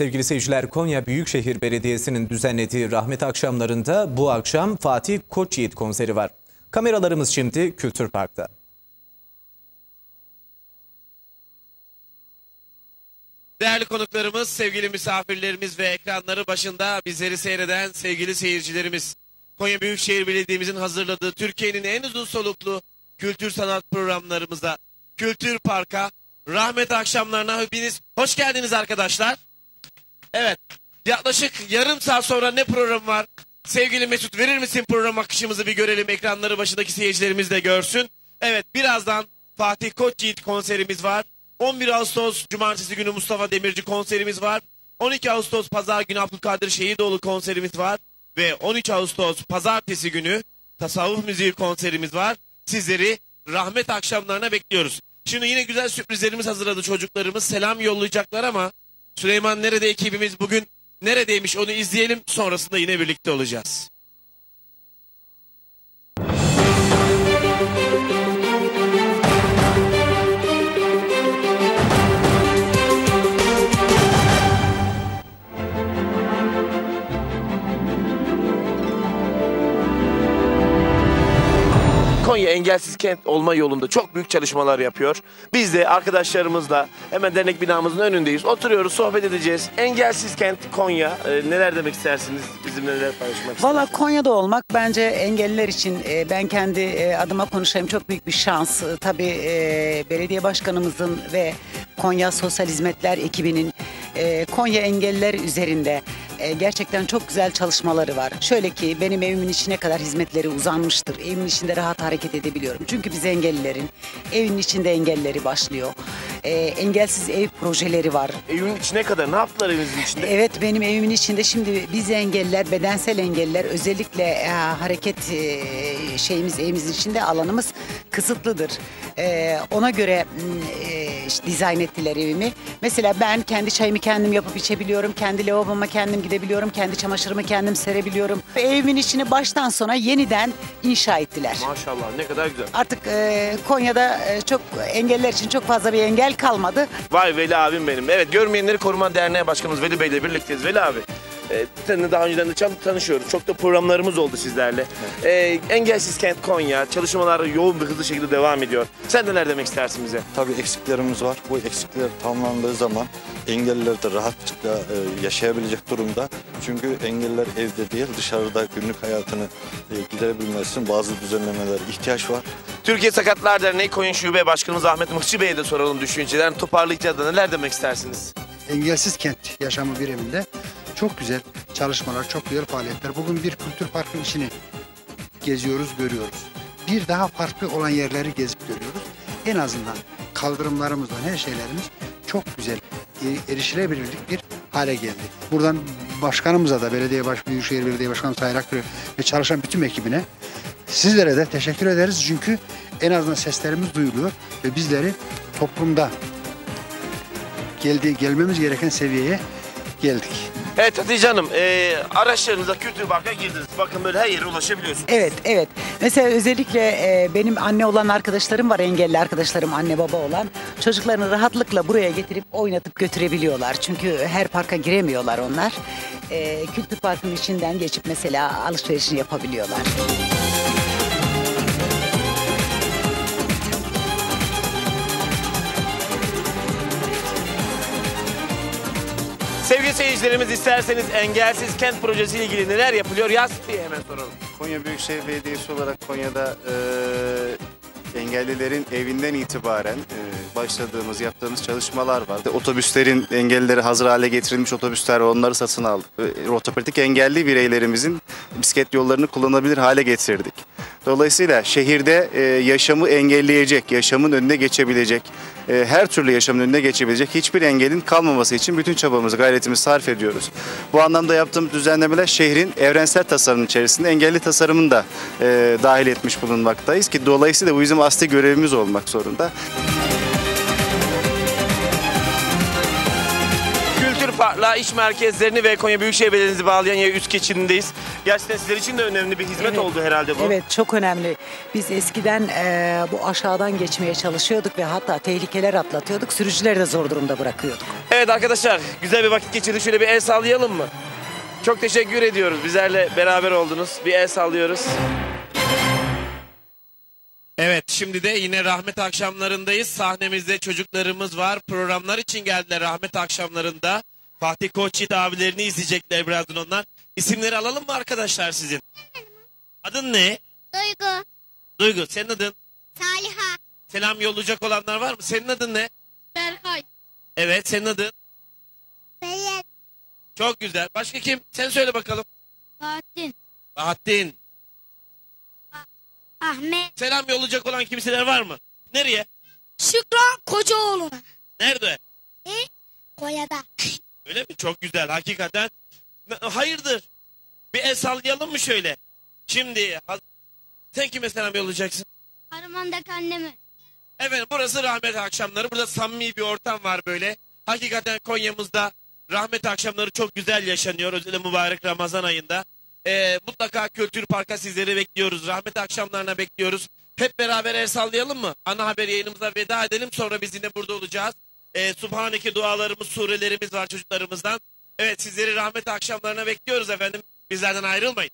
Sevgili seyirciler Konya Büyükşehir Belediyesi'nin düzenlediği rahmet akşamlarında bu akşam Fatih Koçyiğit konseri var. Kameralarımız şimdi Kültür Park'ta. Değerli konuklarımız, sevgili misafirlerimiz ve ekranları başında bizleri seyreden sevgili seyircilerimiz. Konya Büyükşehir Belediye'mizin hazırladığı Türkiye'nin en uzun soluklu kültür sanat programlarımıza, Kültür Park'a, rahmet akşamlarına hepiniz hoş geldiniz arkadaşlar. Evet, yaklaşık yarım saat sonra ne program var? Sevgili Mesut verir misin program akışımızı bir görelim, ekranları başındaki seyircilerimiz de görsün. Evet, birazdan Fatih Koçyiğit konserimiz var. 11 Ağustos Cumartesi günü Mustafa Demirci konserimiz var. 12 Ağustos Pazar günü Abdülkadir Şehidoğlu konserimiz var. Ve 13 Ağustos Pazartesi günü Tasavvuf Müziği konserimiz var. Sizleri rahmet akşamlarına bekliyoruz. Şimdi yine güzel sürprizlerimiz hazırladı çocuklarımız. Selam yollayacaklar ama Süleyman Nerede ekibimiz bugün neredeymiş onu izleyelim. Sonrasında yine birlikte olacağız. Engelsiz kent olma yolunda çok büyük çalışmalar yapıyor. Biz de arkadaşlarımızla hemen dernek binamızın önündeyiz. Oturuyoruz, sohbet edeceğiz. Engelsiz kent Konya. Ee, neler demek istersiniz? Bizimle neler paylaşmak istersiniz? Valla Konya'da olmak bence engelliler için e, ben kendi e, adıma konuşayım çok büyük bir şans. E, Tabii e, belediye başkanımızın ve Konya Sosyal Hizmetler ekibinin e, Konya engelliler üzerinde e, gerçekten çok güzel çalışmaları var. Şöyle ki benim evimin içine kadar hizmetleri uzanmıştır. Evimin içinde rahat hareket edebiliyorum. Çünkü biz engellilerin evin içinde engelleri başlıyor. E, engelsiz ev projeleri var. Evin içine kadar ne yaptılar evinizin içinde? Evet benim evimin içinde şimdi biz engelliler, bedensel engelliler özellikle e, hareket e, şeyimiz evimizin içinde alanımız kısıtlıdır. E, ona göre e, işte dizayn ettiler evimi. Mesela ben kendi çayımı kendim yapıp içebiliyorum. Kendi lavaboma kendim gidebiliyorum. Kendi çamaşırımı kendim serebiliyorum. Evimin içini baştan sona yeniden inşa ettiler. Maşallah ne kadar güzel. Artık e, Konya'da e, çok engeller için çok fazla bir engel kalmadı. Vay Veli abim benim. Evet Görmeyenleri Koruma Derneği Başkanımız Veli Bey ile birlikteyiz. Veli abi. E, seninle daha önceden de tanışıyoruz. Çok da programlarımız oldu sizlerle. E, Engelsiz Kent Konya çalışmalar yoğun bir hızlı şekilde devam ediyor. Sen neler demek istersin bize? Tabii eksiklerimiz var. Bu eksikler tamamlandığı zaman engelliler de rahatlıkla e, yaşayabilecek durumda. Çünkü engelliler evde değil dışarıda günlük hayatını e, giderebilmesi için bazı düzenlemelere ihtiyaç var. Türkiye Sakatlar Derneği Konya Şube Başkanımız Ahmet Mıhçı Bey'e de soralım düşüncelerini. Toparlayacağız da neler demek istersiniz? engelsiz kent yaşamı biriminde çok güzel çalışmalar, çok güzel faaliyetler. Bugün bir kültür parkın içini geziyoruz, görüyoruz. Bir daha farklı olan yerleri gezip görüyoruz. En azından kaldırımlarımızdan her şeylerimiz çok güzel, e, erişilebilirlik bir hale geldi. Buradan başkanımıza da, belediye baş, Büyükşehir Belediye Başkanı Tahir Akgül ve çalışan bütün ekibine sizlere de teşekkür ederiz. Çünkü en azından seslerimiz duyuluyor ve bizleri toplumda geldi gelmemiz gereken seviyeye geldik. Evet Hatice Hanım, e, araçlarınızla Kültür Park'a girdiniz. Bakın böyle her yere ulaşabiliyorsunuz. Evet, evet. Mesela özellikle e, benim anne olan arkadaşlarım var, engelli arkadaşlarım, anne baba olan. Çocuklarını rahatlıkla buraya getirip oynatıp götürebiliyorlar. Çünkü her parka giremiyorlar onlar. E, Kültür Park'ın içinden geçip mesela alışverişini yapabiliyorlar. Sevgili seyircilerimiz isterseniz engelsiz kent projesi ile ilgili neler yapılıyor? Yasif Bey'e hemen soralım. Konya Büyükşehir Belediyesi olarak Konya'da e, engellilerin evinden itibaren e, başladığımız, yaptığımız çalışmalar var. Otobüslerin engellileri hazır hale getirilmiş otobüsler var, onları satın aldık. E, ortopedik engelli bireylerimizin bisiklet yollarını kullanabilir hale getirdik. Dolayısıyla şehirde e, yaşamı engelleyecek, yaşamın önüne geçebilecek, e, her türlü yaşamın önüne geçebilecek hiçbir engelin kalmaması için bütün çabamızı, gayretimizi sarf ediyoruz. Bu anlamda yaptığımız düzenlemeler şehrin evrensel tasarımın içerisinde engelli tasarımını da e, dahil etmiş bulunmaktayız ki dolayısıyla bu bizim asli görevimiz olmak zorunda. Isparta iş merkezlerini ve Konya Büyükşehir Belediyesi'ni bağlayan ya üst geçidindeyiz. Gerçekten sizler için de önemli bir hizmet Evet. oldu herhalde bu. Evet çok önemli. Biz eskiden e, bu aşağıdan geçmeye çalışıyorduk ve hatta tehlikeler atlatıyorduk. Sürücüleri de zor durumda bırakıyorduk. Evet arkadaşlar güzel bir vakit geçirdik. Şöyle bir el sallayalım mı? Çok teşekkür ediyoruz. Bizlerle beraber oldunuz. Bir el sallıyoruz. Evet şimdi de yine rahmet akşamlarındayız. Sahnemizde çocuklarımız var. Programlar için geldiler rahmet akşamlarında. Fatih Koçyiğit abilerini izleyecekler birazdan onlar. İsimleri alalım mı arkadaşlar sizin? Adın ne? Duygu, Duygu. Senin adın? Saliha, Selam yollayacak olanlar var mı? Senin adın ne? Berkay, Evet senin adın? Beyer, Çok güzel. Başka kim? Sen söyle bakalım. Fatih, Bahattin. Ahmet, Selam yollayacak olan kimseler var mı? Nereye? Şükran Kocaoğlu'na. Nerede? Koya'da. Öyle mi? Çok güzel. Hakikaten. Hayırdır? Bir el sallayalım mı şöyle? Şimdi sen kime selam yollayacaksın? Harman'daki annemi. Efendim burası rahmet akşamları. Burada samimi bir ortam var böyle. Hakikaten Konya'mızda rahmet akşamları çok güzel yaşanıyor. Özellikle mübarek Ramazan ayında. Ee, mutlaka Kültür Park'a sizleri bekliyoruz. Rahmet akşamlarına bekliyoruz. Hep beraber el sallayalım mı? Ana haber yayınımıza veda edelim. Sonra biz yine burada olacağız. Ee, Subhaneke dualarımız, surelerimiz var çocuklarımızdan. Evet sizleri rahmet akşamlarına bekliyoruz efendim. Bizlerden ayrılmayın.